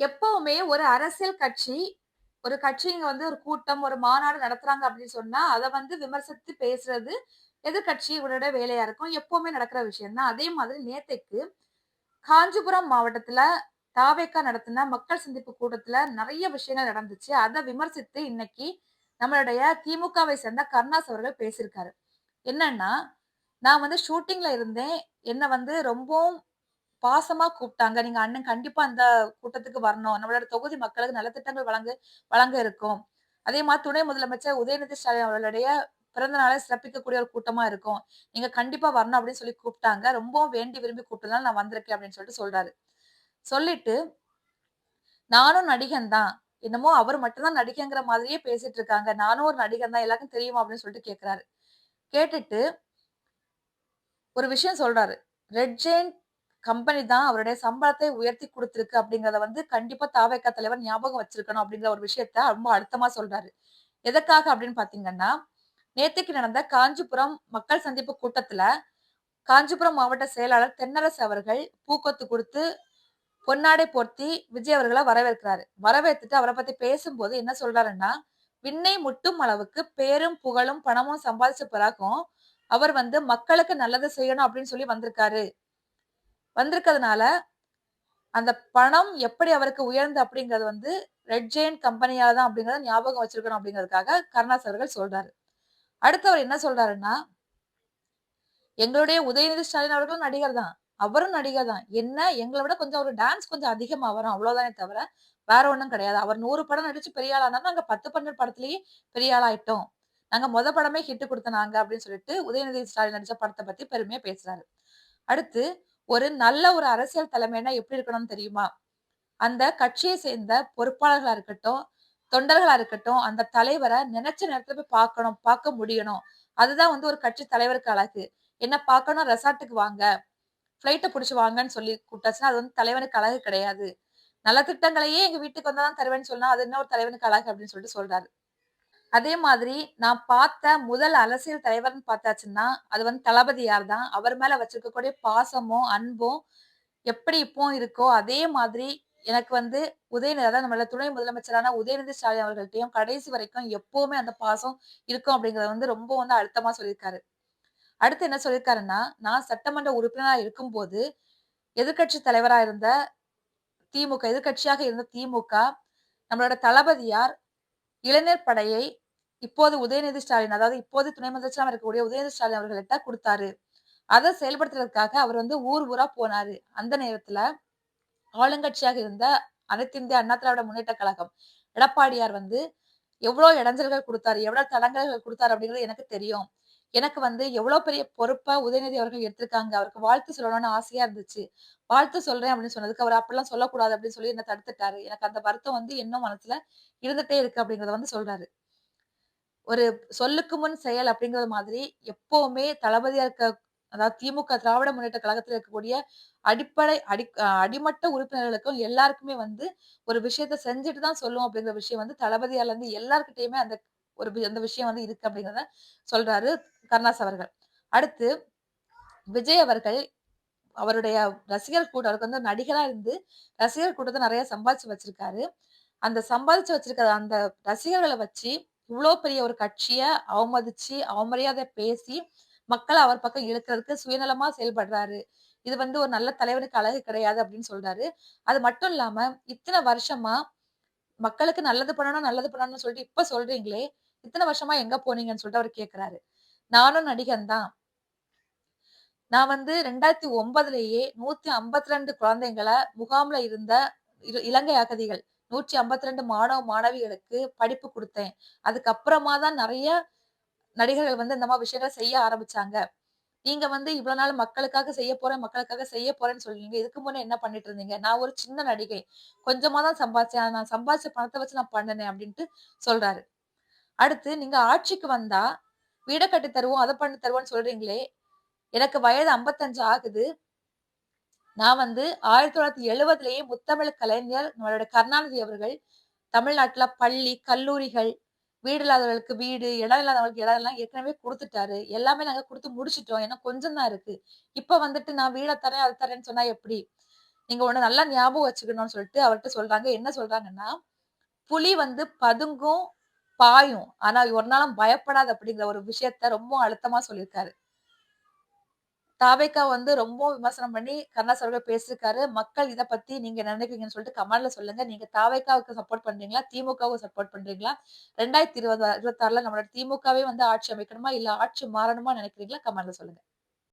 எப்பவுமே ஒரு அரசியல் கட்சி, ஒரு கட்சிங்க வந்து ஒரு கூட்டம், ஒரு மாநாடு நடத்துறாங்க அப்படின்னு சொன்னா, அதை வந்து விமர்சித்து பேசுறது எதிர்க்கட்சியோட வேலையா இருக்கும். எப்பவுமே நடக்கிற விஷயம் தான். அதே மாதிரி நேத்தைக்கு காஞ்சிபுரம் மாவட்டத்துல தாவேக்கா நடத்தின மக்கள் சந்திப்பு கூட்டத்துல நிறைய விஷயங்கள் நடந்துச்சு. அதை விமர்சித்து இன்னைக்கு நம்மளுடைய திமுகவை சேர்ந்த கருணாஸ் அவர்கள் பேசியிருக்காரு. என்னன்னா, "நான் வந்து ஷூட்டிங்ல இருந்தேன். என்ன வந்து ரொம்பவும் பாசமா கூப்பிட்டாங்க. நீங்க அண்ணன் கண்டிப்பா அந்த கூட்டத்துக்கு வரணும். நம்மளோட தொகுதி மக்களுக்கு நலத்திட்டங்கள் வழங்க வழங்க இருக்கும் அதே மாதிரி துணை முதலமைச்சர் உதயநிதி ஸ்டாலின் அவர்களுடைய பிறந்த நாளை சிறப்பிக்கக்கூடிய ஒரு கூட்டமா இருக்கும். நீங்க கண்டிப்பா வரணும் அப்படின்னு சொல்லி கூப்பிட்டாங்க. ரொம்பவும் வேண்டி விரும்பி கூப்பிட்டதால நான் வந்திருக்கேன் அப்படின்னு சொல்லிட்டு சொல்றாரு. சொல்லிட்டு, நானும் நடிகன் தான். என்னமோ அவர் மட்டும் தான் நடிகைங்கிற மாதிரியே பேசிட்டு இருக்காங்க. நானும் ஒரு நடிகன் தான். எல்லாருக்கும் தெரியுமா? அப்படின்னு சொல்லிட்டு கேட்கிறாரு. கேட்டுட்டு ஒரு விஷயம் சொல்றாரு. ரெட் ஜெயின் கம்பெனி தான் அவருடைய சம்பளத்தை உயர்த்தி குடுத்திருக்கு அப்படிங்கிறத வந்து கண்டிப்பா தாவேக்கா தலைவர் ஞாபகம் வச்சிருக்கணும் அப்படிங்கிற ஒரு விஷயத்த ரொம்ப அழுத்தமா சொல்றாரு. எதற்காக அப்படின்னு பார்த்தீங்கன்னா, நேத்தைக்கு நடந்த காஞ்சிபுரம் மக்கள் சந்திப்பு கூட்டத்துல, காஞ்சிபுரம் மாவட்ட செயலாளர் தென்னரசு அவர்கள் பூக்கொத்து கொடுத்து பொன்னாடை போர்த்தி விஜய் அவர்கள வரவேற்கிறாரு. வரவேத்துட்டு அவரை பத்தி பேசும்போது என்ன சொல்றாருன்னா, "விண்ணை முட்டும் அளவுக்கு பேரும், புகழும், பணமும் சம்பாதிச்ச பிறகும், அவர் வந்து மக்களுக்கு நல்லது செய்யணும் அப்படின்னு சொல்லி வந்திருக்காரு. வந்திருக்கிறதுனால, அந்த பணம் எப்படி அவருக்கு உயர்ந்து அப்படிங்கிறது வந்து ரெட் ஜெயின் கம்பெனியால தான் அப்படிங்கிறத ஞாபகம் வச்சிருக்கணும் அப்படிங்கிறதுக்காக கருணாஸ் அவர்கள் சொல்றாரு. அடுத்து அவர் என்ன சொல்றாருன்னா, எங்களுடைய உதயநிதி ஸ்டாலின் அவர்களும் நடிகர் தான். அவரும் நடிகர் தான். என்ன எங்களை விட கொஞ்சம் ஒரு டான்ஸ் கொஞ்சம் அதிகமா வரும். அவ்வளவுதானே தவிர, வேற ஒன்றும் கிடையாது. அவர் நூறு படம் நடிச்சு பெரிய ஆளானா ஆனாரு. நாங்க 10, 12 படத்திலேயே பெரிய ஆளாயிட்டோம் நாங்க முத படமே ஹிட் கொடுத்தனாங்க அப்படின்னு சொல்லிட்டு உதயநிதி ஸ்டாலின் நடிச்ச படத்தை பத்தி பெருமையா பேசுறாரு. அடுத்து ஒரு நல்ல ஒரு அரசியல் தலைமைன்னா எப்படி இருக்கணும்னு தெரியுமா? அந்த கட்சியை சேர்ந்த பொறுப்பாளர்களா இருக்கட்டும், தொண்டர்களா இருக்கட்டும், அந்த தலைவரை நினைச்ச நேரத்துல போய் பார்க்கணும், பார்க்க முடியணும். அதுதான் வந்து ஒரு கட்சி தலைவருக்கு அழகு. என்ன பார்க்கணும் ரெசார்ட்டுக்கு வாங்க, ஃப்ளைட்ட புடிச்சு வாங்கன்னு சொல்லி கூப்பிட்டாச்சுன்னா, அது வந்து தலைவனுக்கு அழகு கிடையாது. நலத்திட்டங்களையே எங்க வீட்டுக்கு வந்தாதான் தருவேன்னு சொன்னா, அது என்ன ஒரு தலைவனுக்கு அழகு அப்படின்னு சொல்லிட்டு சொல்றாரு. அதே மாதிரி நான் பார்த்த முதல் அரசியல் தலைவர்னு பார்த்தாச்சுன்னா, அது வந்து தளபதியார் தான். அவர் மேல வச்சிருக்கக்கூடிய பாசமும், அன்பும் எப்படி இப்போ இருக்கோ, அதே மாதிரி எனக்கு வந்து உதயநிதி அதாவது நம்மளோட துணை முதலமைச்சரான உதயநிதி ஸ்டாலின் அவர்கள்ட்டையும் கடைசி வரைக்கும் எப்பவுமே அந்த பாசம் இருக்கும் அப்படிங்கிறத வந்து ரொம்ப வந்து அழுத்தமா சொல்லியிருக்காரு. அடுத்து என்ன சொல்லியிருக்காருன்னா, நான் சட்டமன்ற உறுப்பினரா இருக்கும்போது, எதிர்க்கட்சி தலைவரா இருந்த திமுக எதிர்க்கட்சியாக இருந்த திமுக, நம்மளோட தளபதியார் இளைஞர் படையை இப்போது உதயநிதி ஸ்டாலின், அதாவது இப்போது துணை முதலமைச்சராக இருக்கக்கூடிய உதயநிதி ஸ்டாலின் அவர்கள்ட்ட கொடுத்தாரு அதை செயல்படுத்துறதுக்காக அவர் வந்து ஊர் ஊரா போனாரு. அந்த நேரத்துல ஆளுங்கட்சியாக இருந்த அனைத்து இந்திய அண்ணா திராவிட முன்னேற்ற கழகம், எடப்பாடியார் வந்து எவ்வளவு இடைஞ்சல்கள் கொடுத்தாரு எவ்வளவு தடங்கல்கள் கொடுத்தாரு அப்படிங்கிறது எனக்கு தெரியும். எனக்கு வந்து எவ்வளோ பெரிய பொறுப்பா உதயநிதி அவர்கள் எடுத்திருக்காங்க. அவருக்கு வாழ்த்து சொல்லணும்னு ஆசையா இருந்துச்சு. வாழ்த்து சொல்றேன் அப்படின்னு சொன்னதுக்கு, அவர் அப்படிலாம் சொல்லக்கூடாது அப்படின்னு சொல்லி என்ன தடுத்துட்டாரு. எனக்கு அந்த வருத்தம் வந்து இன்னும் மனசுல இருந்துட்டே இருக்கு அப்படிங்கிறத வந்து சொல்றாரு. ஒரு சொல்லுக்கு முன் செயல் அப்படிங்கிற மாதிரி எப்பவுமே தளபதியா இருக்க அதாவது திமுக திராவிட முன்னேற்ற கழகத்தில் இருக்கக்கூடிய அடிப்படை அடி அடிமட்ட உறுப்பினர்களுக்கும் எல்லாருக்குமே வந்து ஒரு விஷயத்த செஞ்சுட்டு தான் சொல்லுவோம் அப்படிங்கிற விஷயம் வந்து தளபதியால இருந்து எல்லாருக்கிட்டையுமே அந்த ஒரு அந்த விஷயம் வந்து இருக்கு அப்படிங்கிறத சொல்றாரு கருணாஸ் அவர்கள். அடுத்து விஜய் அவர்கள் அவருடைய ரசிகர் கூட்டம் அவருக்கு வந்து நடிகரா இருந்து ரசிகர் கூட்டத்தை நிறைய சம்பாதிச்சு வச்சிருக்காரு. அந்த சம்பாதிச்சு வச்சிருக்கிற அந்த ரசிகர்களை வச்சு இவ்ளோ பெரிய ஒரு கட்சியை அவமதிச்சு, அவமரியாதை பேசி, மக்களை அவர் பக்கம் இழுக்கிறதுக்கு சுயநலமா செயல்படுறாரு. இது வந்து ஒரு நல்ல தலைவனுக்கு அழகு கிடையாது அப்படின்னு சொல்றாரு. அது மட்டும் இல்லாம, இத்தனை வருஷமா மக்களுக்கு நல்லது பண்ணணும், நல்லது பண்ணணும்னு சொல்லிட்டு இப்ப சொல்றீங்களே, இத்தன வருஷமா எங்க போனீங்கன்னு சொல்லிட்டு அவர் கேட்கிறாரு. நானும் நடிகன் தான். நான் வந்து 2009லயே 152 குழந்தைங்கள முகாம்ல இருந்த இலங்கை அகதிகள் 152 மாணவ, மாணவிகளுக்கு படிப்பு கொடுத்தேன் அதுக்கப்புறமா தான் நிறைய நடிகர்கள் வந்து இந்த மாதிரி விஷயங்கள செய்ய ஆரம்பிச்சாங்க. நீங்க வந்து இவ்வளவு நாள் மக்களுக்காக செய்ய போறேன், மக்களுக்காக செய்ய போறேன்னு சொல்லுவீங்க இதுக்கு முன்னே என்ன பண்ணிட்டு இருந்தீங்க? நான் ஒரு சின்ன நடிகை. கொஞ்சமா தான் சம்பாதிச்சேன். நான் சம்பாதிச்ச பணத்தை வச்சு நான் பண்ணினேன் அப்படின்ட்டு சொல்றாரு. அடுத்து நீங்க ஆட்சிக்கு வந்தா, வீடை கட்டி தருவோம், அதை பண்ணி தருவோம்னு சொல்றீங்களே, எனக்கு வயது 55 ஆகுது. நான் வந்து 1970லயே முத்தமிழ் கலைஞர் நம்மளோட கருணாநிதி அவர்கள் தமிழ்நாட்டுல பள்ளி, கல்லூரிகள், வீடு இல்லாதவர்களுக்கு வீடு, இடம் இல்லாதவங்களுக்கு இடம் எல்லாம் ஏற்கனவே கொடுத்துட்டாரு எல்லாமே நாங்க கொடுத்து முடிச்சிட்டோம் ஏன்னா கொஞ்சம் தான் இருக்கு. இப்ப வந்துட்டு நான் வீடை தரேன், அது தரேன்னு சொன்னா எப்படி? நீங்க ஒண்ணு நல்லா ஞாபகம் வச்சுக்கணும்னு சொல்லிட்டு அவர்கிட்ட சொல்றாங்க. என்ன சொல்றாங்கன்னா, "புலி வந்து பதுங்கும், பாயும். ஆனா ஒரு நாளும் பயப்படாது." அப்படிங்கிற ஒரு விஷயத்த ரொம்ப அழுத்தமா சொல்லியிருக்காரு. தாவேகா வந்து ரொம்ப விமர்சனம் பண்ணி கருணாஸ் அவர்கள் பேசியிருக்காரு. மக்கள் இதை பத்தி நீங்க நினைக்கிறீங்கன்னு சொல்லிட்டு கமெண்ட்ல சொல்லுங்க. நீங்க தாவைக்காவுக்கு சப்போர்ட் பண்றீங்களா? திமுகவுக்கு சப்போர்ட் பண்றீங்களா? 2020 26ல நம்மளோட திமுகவே வந்து ஆட்சி அமைக்கணுமா? இல்ல ஆட்சி மாறணுமா நினைக்கிறீங்களா? கமெண்ட்ல சொல்லுங்க.